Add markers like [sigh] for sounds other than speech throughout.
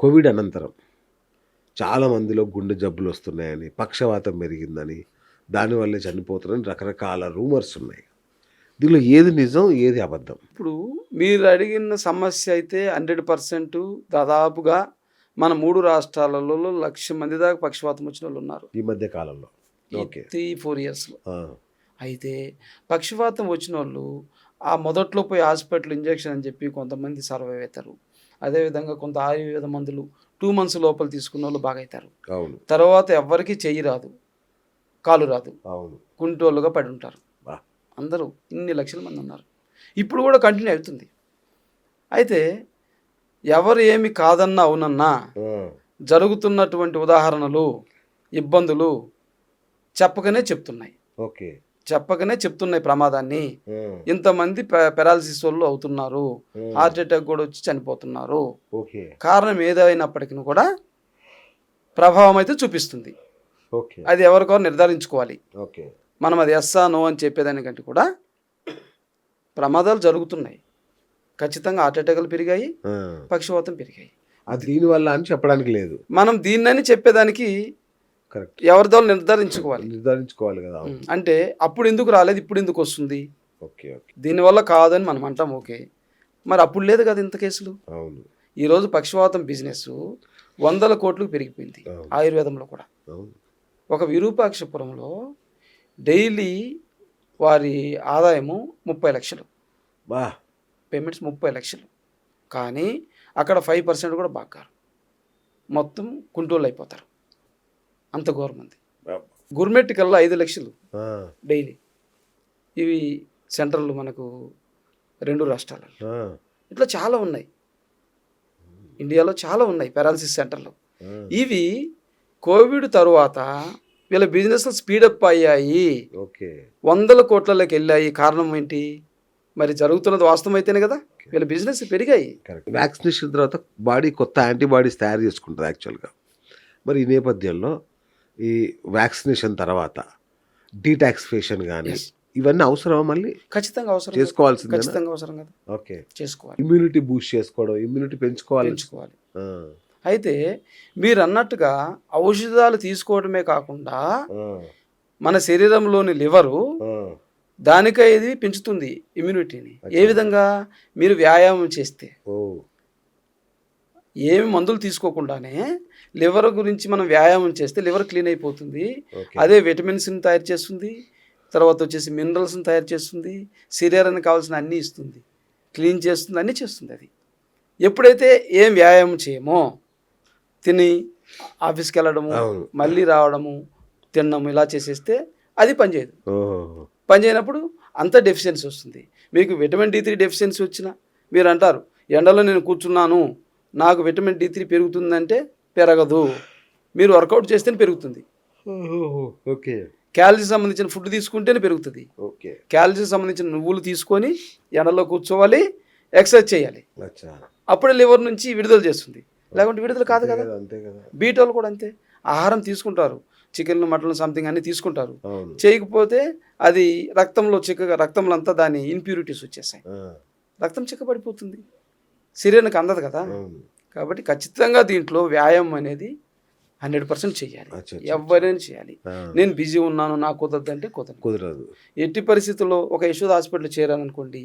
Covid అనంతరం చాలా మందిలో గుండె జబ్బులు వస్తున్నాయని పక్షవాతం పెరిగిందని దానివల్లే చనిపోతున్నారని రకరకాల రూమర్స్ ఉన్నాయి. దీనిలో ఏది నిజం ఏది అబద్ధం? ఇప్పుడు మీరు అడిగిన సమస్య అయితే హండ్రెడ్ పర్సెంట్ దాదాపుగా మన మూడు రాష్ట్రాలలో లక్ష మంది దాకా పక్షవాతం వచ్చిన వాళ్ళు ఉన్నారు. ఈ మధ్య కాలంలో. ఓకే. త్రీ ఫోర్ ఇయర్స్లో. అయితే పక్షవాతం వచ్చిన వాళ్ళు ఆ మొదట్లో పోయి హాస్పిటల్ ఇంజెక్షన్ అని చెప్పి కొంతమంది సర్వైవ్ అవుతారు అదేవిధంగా కొంత ఆయుర్వేద మందులు టూ మంత్స్ లోపల తీసుకున్న వాళ్ళు బాగా అవుతారు తర్వాత ఎవ్వరికి చెయ్యి రాదు కాలు రాదు. కుంటోళ్ళుగా పడి ఉంటారు. అందరూ ఇన్ని లక్షల మంది ఉన్నారు. ఇప్పుడు కూడా కంటిన్యూ అవుతుంది. అయితే ఎవరు ఏమి కాదన్నా అవునన్నా జరుగుతున్నటువంటి ఉదాహరణలు ఇబ్బందులు చెప్పకనే చెప్తున్నాయి. ఓకే. చెప్పకనే చెప్తున్నాయి ప్రమాదాన్ని. ఇంతమంది పెరాలసిస్ వాళ్ళు అవుతున్నారు. హార్ట్ అటాక్ కూడా వచ్చి చనిపోతున్నారు. కారణం ఏదైనప్పటికీ కూడా ప్రభావం అయితే చూపిస్తుంది. ఓకే. అది ఎవరికో నిర్ధారించుకోవాలి. ఓకే. మనం అది ఎస్సా నో అని చెప్పేదానికంటే కూడా ప్రమాదాలు జరుగుతున్నాయి. ఖచ్చితంగా హార్ట్ అటాక్లు పెరిగాయి పక్షవాతం పెరిగాయి. అది దీనివల్ల అని చెప్పడానికి లేదు. మనం దీన్నని చెప్పేదానికి కరెక్ట్ ఎవరిదో నిర్ధారించుకోవాలి. నిర్ధారించుకోవాలి కదా. అంటే అప్పుడు ఎందుకు రాలేదు ఇప్పుడు ఎందుకు వస్తుంది? Okay okay. దీనివల్ల కాదని మనం అంటాం ఓకే. మరి అప్పుడు లేదు కదా ఇంత కేసులు? అవును. ఈరోజు పక్షవాతం బిజినెస్ వందల కోట్లకు పెరిగిపోయింది. ఆయుర్వేదంలో కూడా. ఒక విరూపాక్షపురంలో డైలీ వారి ఆదాయము ముప్పై లక్షలు. బా. పేమెంట్స్ ముప్పై లక్షలు. కానీ అక్కడ ఫైవ్ పర్సెంట్ కూడా బాగారు మొత్తం కుంటోళ్ళు అయిపోతారు. అంత గవర్నమెంట్ బా. గుర్మెట్ కల్లా ఐదు లక్షలు ఆ, డైలీ. ఇవి సెంట్రల్ మనకు రెండు రాష్ట్రాలలో. ఆ, ఇట్లా చాలా ఉన్నాయి. ఇండియాలో చాలా ఉన్నాయి పెరాలసిస్ సెంటర్లు. ఇవి కోవిడ్ తరువాత వీళ్ళ బిజినెస్లు స్పీడప్ అయ్యాయి. ఓకే. వందల కోట్లలోకి వెళ్ళాయి. కారణం ఏంటి? మరి జరుగుతున్నది వాస్తవం అయితేనే కదా. వీళ్ళ బిజినెస్ పెరిగాయి. కరెక్ట్. వ్యాక్సినేషన్ తర్వాత బాడీ కొత్త యాంటీబాడీస్ తయారు చేసుకుంటుంది యాక్చువల్గా. మరి ఈ నేపథ్యంలో ఈ వ్యాక్సినేషన్ తర్వాత డీటాక్సిఫేషన్ కానీ. ఇవన్నీ అవసరమా మళ్ళీ? ఖచ్చితంగా అవసరం. చేసుకోవాల్సిందే ఖచ్చితంగా అవసరం కదా. ఓకే. చేసుకోవాలి. ఇమ్యూనిటీ బూస్ట్ చేసుకోవడం ఇమ్యూనిటీ పెంచుకోవాలి. పెంచుకోవాలి. అయితే మీరు అన్నట్టుగా ఔషధాలు తీసుకోవడమే కాకుండా మన శరీరంలోని లివరు దానికై ఇది పెంచుతుంది ఇమ్యూనిటీని. ఏ. విధంగా? మీరు వ్యాయామం చేస్తే. ఓ. ఏమి మందులు తీసుకోకుండానే లివర్ గురించి మనం వ్యాయామం చేస్తే లివర్ క్లీన్ అయిపోతుంది. అదే విటమిన్స్ని తయారు చేస్తుంది. తర్వాత వచ్చేసి మినరల్స్ని తయారు చేస్తుంది. శరీరానికి కావాల్సిన అన్నీ ఇస్తుంది. క్లీన్ చేస్తుంది అన్నీ చేస్తుంది అది. ఎప్పుడైతే ఏం వ్యాయామం చేయమో తిని ఆఫీస్కి వెళ్ళడము. మళ్ళీ రావడము తినడము ఇలా చేసేస్తే అది పనిచేయదు ఓ పని చేయనప్పుడు అంత డెఫిషియన్సీ వస్తుంది. మీకు విటమిన్ డి త్రీ డెఫిషియన్సీ వచ్చినా మీరు అంటారు ఎండలో నేను కూర్చున్నాను నాకు విటమిన్ డి త్రీ పెరుగుతుందంటే పెరగదు. మీరు వర్కౌట్ చేస్తేనే పెరుగుతుంది. ఓకే. క్యాలరీ సంబంధించిన ఫుడ్ తీసుకుంటేనే పెరుగుతుంది. ఓకే. క్యాలరీ సంబంధించిన నువ్వులు తీసుకొని ఎండలో కూర్చోవాలి ఎక్సర్సైజ్ చేయాలి. అప్పుడే లివర్ నుంచి విడుదల చేస్తుంది. లేకుంటే విడుదల కాదు కదా. కదా అంతే కదా. బీటోలు కూడా అంతే. ఆహారం తీసుకుంటారు. చికెన్ మటన్ సంథింగ్ అన్ని తీసుకుంటారు. చేయకపోతే అది రక్తంలో చిక్కగా రక్తంలో అంతా దాని ఇంప్యూరిటీస్ వచ్చేసాయి రక్తం చిక్కబడిపోతుంది. శరీరానికి అందదు కదా? కాబట్టి ఖచ్చితంగా దీంట్లో వ్యాయామం అనేది హండ్రెడ్ పర్సెంట్ చేయాలి. ఎవరైనా చేయాలి. నేను బిజీ ఉన్నాను నాకు కుదరదు అంటే కుదరదు. కుదరదు. ఎట్టి పరిస్థితుల్లో ఒక యశోద హాస్పిటల్ చేరాననుకోండి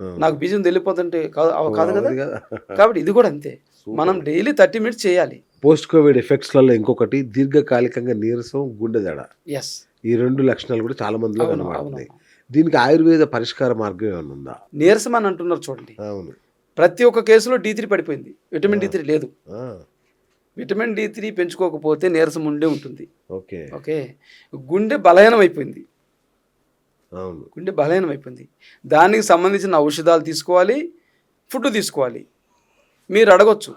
ఆ. నాకు బిజీ ఉంది వెళ్ళిపోతుంటే కాదు కాదు కదా అవును కదా? కాబట్టి ఇది కూడా అంతే. మనం డైలీ థర్టీ మినిట్స్ చేయాలి. పోస్ట్ కోవిడ్ ఎఫెక్ట్స్లలో ఇంకొకటి దీర్ఘకాలికంగా నీరసం గుండె దడ ఎస్ ఈ రెండు లక్షణాలు కూడా చాలా మందిలో కనబడుతుంది దీనికి ఆయుర్వేద పరిష్కార మార్గం ఏమైనా ఉందా? నీరసం అని అంటున్నారు చూడండి. అవును. ప్రతి ఒక్క కేసులో డి త్రీ పడిపోయింది. విటమిన్ డి త్రీ లేదు. విటమిన్ డి త్రీ పెంచుకోకపోతే నీరసం ఉండే ఉంటుంది. ఓకే. ఓకే? గుండె బలహీనం అయిపోయింది అవును. గుండె బలహీనం అయిపోయింది దానికి సంబంధించిన ఔషధాలు తీసుకోవాలి ఫుడ్ తీసుకోవాలి. మీరు అడగొచ్చు.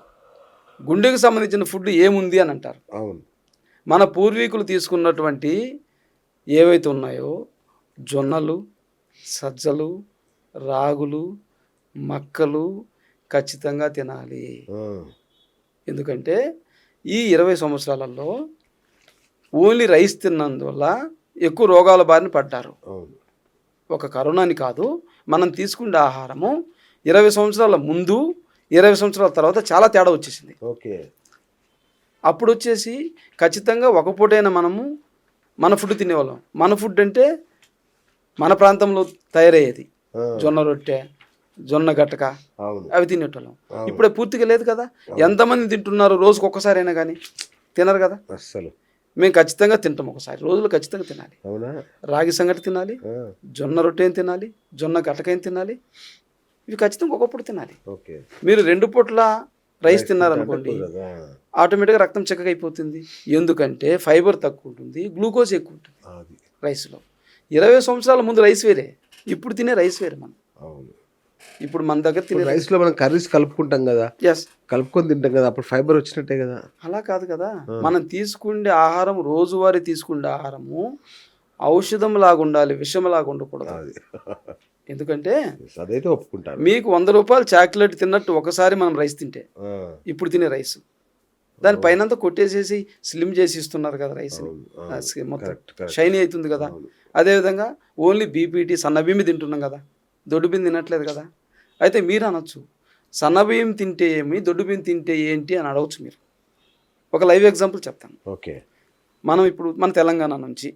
గుండెకి సంబంధించిన ఫుడ్ ఏముంది అని అంటారు. అవును. మన పూర్వీకులు తీసుకున్నటువంటి ఏవైతే ఉన్నాయో జొన్నలు సజ్జలు రాగులు మక్కలు ఖచ్చితంగా తినాలి. ఎందుకంటే ఈ ఇరవై సంవత్సరాలలో ఓన్లీ రైస్ తిన్నందువల్ల ఎక్కువ రోగాల బారిన పడ్డారు. ఒక కరోనాని కాదు మనం తీసుకునే ఆహారము ఇరవై సంవత్సరాల ముందు ఇరవై సంవత్సరాల తర్వాత చాలా తేడా వచ్చేసింది. ఓకే. అప్పుడు వచ్చేసి ఖచ్చితంగా ఒక పూటైనా మనము మన ఫుడ్ తినేవాళ్ళం. మన ఫుడ్ అంటే మన ప్రాంతంలో తయారయ్యేది. జొన్న రొట్టె జొన్న గట్టక అవి తినేటోళ్ళం. ఇప్పుడే పూర్తిగా లేదు కదా? ఎంతమంది తింటున్నారు రోజుకి ఒక్కసారైనా కానీ తినరు కదా? అస్సలు. మేము ఖచ్చితంగా తింటాం ఒకసారి రోజులు ఖచ్చితంగా తినాలి. రాగి సంగటి తినాలి జొన్న రొట్టె తినాలి జొన్న గట్టకైన తినాలి ఇవి ఖచ్చితంగా ఒకప్పుడు తినాలి. ఓకే. మీరు రెండు పూట్ల రైస్ తిన్నారనుకోండి ఆటోమేటిక్గా రక్తం చెక్కగా అయిపోతుంది ఎందుకంటే ఫైబర్ తక్కువ ఉంటుంది గ్లూకోజ్ ఎక్కువ ఉంటుంది రైస్లో. ఇరవై సంవత్సరాల ముందు రైస్ వేరే ఇప్పుడు తినే రైస్ వేరే మనం. అవును. ఇప్పుడు మన దగ్గర తినే రైస్లో మనం కర్రీస్ కలుపుకుంటాం కదా ఎస్ కలుపుకొని తింటాం కదా అప్పుడు ఫైబర్ వచ్చినట్టే కదా. అలా కాదు కదా. మనం తీసుకుండే ఆహారం రోజువారీ తీసుకుండే ఆహారము ఔషధం లాగా ఉండాలి విషం లాగా ఉండకూడదు [laughs] ఎందుకంటే అదైతే ఒప్పుకుంటాను మీకు వంద రూపాయలు చాక్లెట్ తిన్నట్టు ఒకసారి మనం రైస్ తింటే ఇప్పుడు తినే రైస్ దాని పైన కొట్టేసేసి స్లిమ్ చేసి ఇస్తున్నారు కదా రైస్ని అవును, అవును. ఆ సి- మొత్తం షైనీ అవుతుంది కదా. అదేవిధంగా ఓన్లీ బీపీటీ సన్న బియ్యం తింటున్నాం కదా. దొడ్డు బియ్యం తినట్లేదు కదా? అయితే మీరు అనొచ్చు సన్న బియ్యం తింటే ఏమి దొడ్డు బియ్యం తింటే ఏంటి అని అడగచ్చు మీరు. ఒక లైవ్ ఎగ్జాంపుల్ చెప్తాను. ఓకే. మనం ఇప్పుడు మన తెలంగాణ నుంచి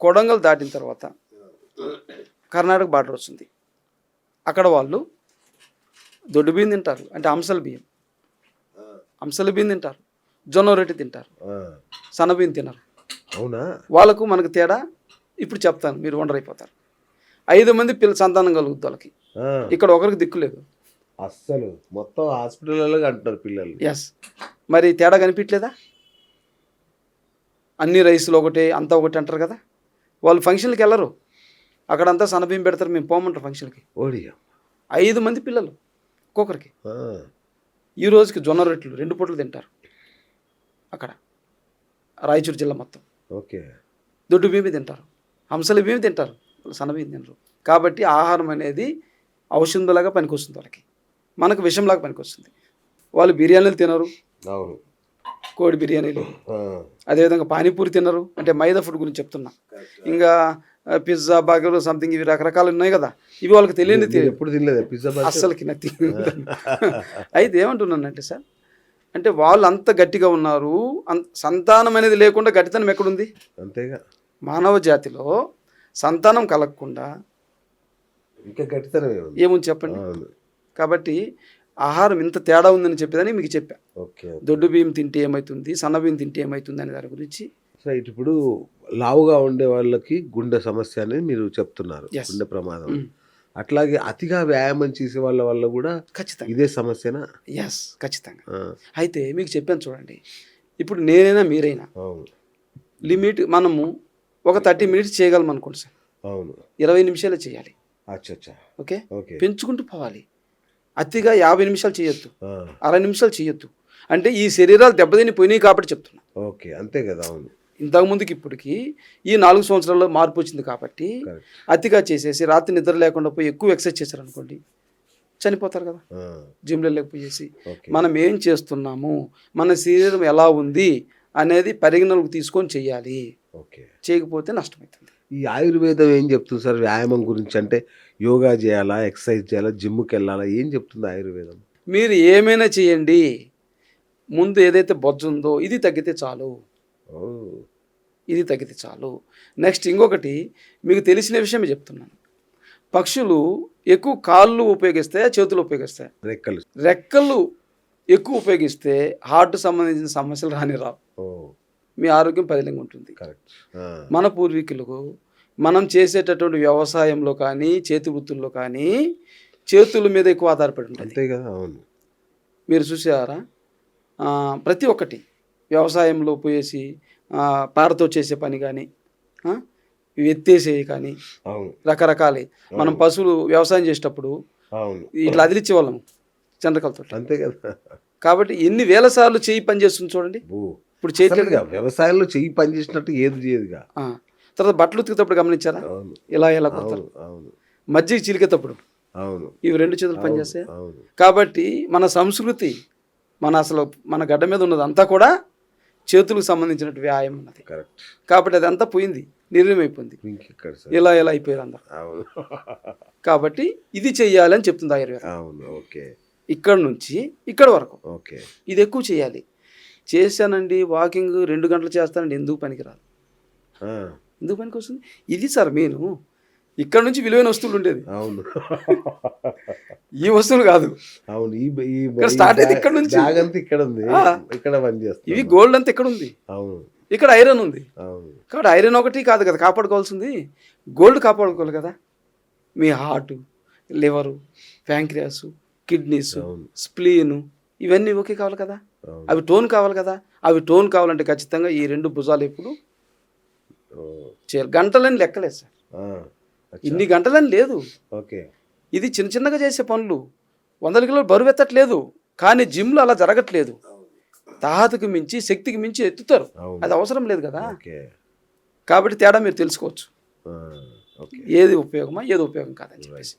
కొడంగల్ దాటిన తర్వాత కర్ణాటక బార్డర్ వస్తుంది అక్కడ వాళ్ళు దొడ్డు బియ్యం తింటారు. అంటే అంశల బియ్యం. అంశల బియ్యం తింటారు. జొన్న రొట్టె తింటారు. సన్న బియ్యం తినరు. అవునా? వాళ్ళకు మనకు తేడా ఇప్పుడు చెప్తాను. మీరు వండర్ అయిపోతారు. ఐదు మంది పిల్ల సంతానం కలుగుద్ది వాళ్ళకి. ఇక్కడ ఒకరికి దిక్కు లేదు. అస్సలు. మొత్తం హాస్పిటల్లో అంటున్నారు పిల్లలు. ఎస్ మరి తేడా కనిపించలేదా అన్ని రైసులు ఒకటే అంతా ఒకటి అంటారు కదా. వాళ్ళు ఫంక్షన్కి వెళ్ళరు. అక్కడంతా సన్నబియ్యం పెడతారు మేము పోమంటారు ఫంక్షన్కి. ఓడియా ఐదు మంది పిల్లలు ఒక్కొక్కరికి. ఈ రోజుకి జొన్న రొట్టెలు రెండు పూటలు తింటారు. అక్కడ. రాయచూరు జిల్లా మొత్తం. ఓకే. దొడ్డు బియ్యం తింటారు. హంసల బియ్యం తింటారు. వాళ్ళు సన్న బియ్యం తినరు. కాబట్టి ఆహారం అనేది ఔషధంలాగా పనికొస్తుంది వాళ్ళకి. మనకు విషంలాగా పనికొస్తుంది. వాళ్ళు బిర్యానీలు తినరు. అవును. కోడి బిర్యానీలు. అదేవిధంగా పానీపూరి తినరు. అంటే మైదా ఫుడ్ గురించి చెప్తున్నా. ఇంకా పిజ్జా బర్గర్ సంథింగ్ ఇవి రకరకాలు ఉన్నాయి కదా. ఇవి వాళ్ళకి తెలియని ఎప్పుడు తినలేదు. పిజ్జా? అస్సలకి నథింగ్ అయితే ఏమంటున్నానంటే సార్ అంటే వాళ్ళు అంత గట్టిగా ఉన్నారు. అంత సంతానం అనేది లేకుండా గట్టితనం ఎక్కడుంది? అంతేగా. మానవ జాతిలో సంతానం కలగకుండా ఇంకా గట్టితనమే ఉంది ఏముంది చెప్పండి? కాబట్టి ఆహారం ఇంత తేడా ఉందని చెప్పేదని మీకు చెప్పా. ఓకే దొడ్డు బియ్యం తింటే ఏమవుతుంది సన్న బియ్యం తింటే ఏమవుతుంది అనే దాని గురించి. ఇటు ఇప్పుడు లావుగా ఉండే వాళ్ళకి గుండె సమస్య అని మీరు చెప్తున్నారు. గుండె ప్రమాదం. అట్లాగే అతిగా వ్యాయామం చేసే వాళ్ళ వల్ల కూడా ఖచ్చితంగా. ఇదే సమస్యనా? ఎస్ ఖచ్చితంగా. అయితే మీకు చెప్పాను చూడండి ఇప్పుడు నేనైనా మీరైనా లిమిట్ మనము ఒక థర్టీ మినిట్స్ చేయగలం అనుకోండి సార్. అవును. ఇరవై నిమిషాలే చేయాలి. ఓకే? ఓకే. పెంచుకుంటూ పోవాలి. అతిగా యాభై నిమిషాలు చేయొద్దు. అరవై నిమిషాలు చేయొద్దు. అంటే ఈ శరీరాలు దెబ్బతిని పోయినాయి కాబట్టి చెప్తున్నా. ఓకే. అంతే కదా అవును. ఇంతకుముందుకి ఇప్పటికి ఈ నాలుగు సంవత్సరాల్లో మార్పు వచ్చింది కాబట్టి అతిగా చేసేసి రాత్రి నిద్ర లేకుండా పోయి ఎక్కువ ఎక్సర్సైజ్ చేశారనుకోండి చనిపోతారు కదా. జిమ్లో లేకపోయేసి మనం ఏం చేస్తున్నాము? మన శరీరం ఎలా ఉంది? అనేది పరిగణలోకి తీసుకొని చేయాలి. ఓకే. చేయకపోతే నష్టమవుతుంది. ఈ ఆయుర్వేదం ఏం చెప్తుంది సార్? వ్యాయామం గురించి అంటే యోగా చేయాలా ఎక్సర్సైజ్ చేయాలా జిమ్కి వెళ్ళాలా ఏం చెప్తుంది ఆయుర్వేదం? మీరు ఏమైనా చేయండి ముందు ఏదైతే బొజ్జు ఉందో ఇది తగ్గితే చాలు. ఓ, ఇది తగ్గితే చాలు. నెక్స్ట్ ఇంకొకటి మీకు తెలిసిన విషయం చెప్తున్నాను. పక్షులు ఎక్కువ కాళ్ళు ఉపయోగిస్తాయా చేతులు ఉపయోగిస్తాయా? రెక్కలు. రెక్కలు ఎక్కువ ఉపయోగిస్తే హార్ట్ సంబంధించిన సమస్యలు రాని రావు ఓ. మీ ఆరోగ్యం పదిలంగా ఉంటుంది. మన పూర్వీకులకు మనం చేసేటటువంటి వ్యవసాయంలో కానీ చేతి వృత్తుల్లో కానీ చేతుల మీద ఎక్కువ ఆధారపడి ఉంటుంది. అంతే కదా అవును. మీరు చూసారా? ప్రతి ఒక్కటి వ్యవసాయంలో పోయేసి పారతో చేసే పని కానీ ఎత్తేసేవి కానీ రకరకాలే. మనం పశువులు వ్యవసాయం చేసేటప్పుడు ఇట్లా అదిలిచ్చే వాళ్ళం చంద్రకలతో అంతే కదా. కాబట్టి ఎన్ని వేల సార్లు చేయి పని చేస్తుంది చూడండి. ఇప్పుడు చేయట్లేదు అసలుగా వ్యవసాయంలో చెయ్యి పని చేసినట్టు ఏది చేయదుగా. తర్వాత బట్టలు ఉతికేటప్పుడు గమనించారా? ఇలా ఇలా కొడతారు? మజ్జిగ చిలికేటప్పుడు? అవును. ఇవి రెండు చేతులు పనిచేస్తాయి అవును కాబట్టి మన సంస్కృతి మన అసలు మన గడ్డ మీద ఉన్నది అంతా కూడా చేతులకు సంబంధించిన వ్యాయామం ఉన్నది. కరెక్ట్. కాబట్టి అదంతా పోయింది నిర్ణయమైపోయింది ఇలా ఇలా అయిపోయారు అందరు. అవును. కాబట్టి ఇది చెయ్యాలి అని చెప్తుంది ఆయుర్వేదం. అవును ఓకే. ఇక్కడ నుంచి ఇక్కడ వరకు ఓకే. ఇది ఎక్కువ చేయాలి చేశానండి వాకింగ్ రెండు గంటలు చేస్తానండి ఎందుకు పనికిరాదు? ఎందుకు పనికి వస్తుంది? ఇది సార్ మెయిన్. ఇక్కడ నుంచి విలువైన వస్తువులు ఉండేది. అవును. ఈ వస్తువులు కాదు. అవును ఈ ఈ బ- ఇక్కడ నుంచి. ఇక్కడ ఉంది. ఇక్కడ ఇవి గోల్డ్ అంతా ఇక్కడ ఉంది. అవును. ఇక్కడ ఐరన్ ఉంది. అవును. కాబట్టి ఐరన్ ఒకటి కాదు కదా కాపాడుకోవాల్సింది. గోల్డ్ కాపాడుకోవాలి కదా. మీ heart liver pancreas kidneys. Spleen ఇవన్నీ ఓకే కావాలి కదా. అవి టోన్ కావాలి కదా. అవి టోన్ కావాలంటే ఖచ్చితంగా ఈ రెండు భుజాలు ఎప్పుడు గంటలని లెక్కలేదు సార్. ఇన్ని గంటలని లేదు. ఓకే. ఇది చిన్న చిన్నగా చేసే పనులు. వందల కిలోలు బరువు ఎత్తట్లేదు. కానీ జిమ్లో అలా జరగట్లేదు. తాహతకు మించి శక్తికి మించి ఎత్తుతారు. అది అవసరం లేదు కదా. ఓకే. కాబట్టి తేడా మీరు తెలుసుకోవచ్చు. ఏది ఉపయోగమా ఏది ఉపయోగం కాదని చెప్పేసి.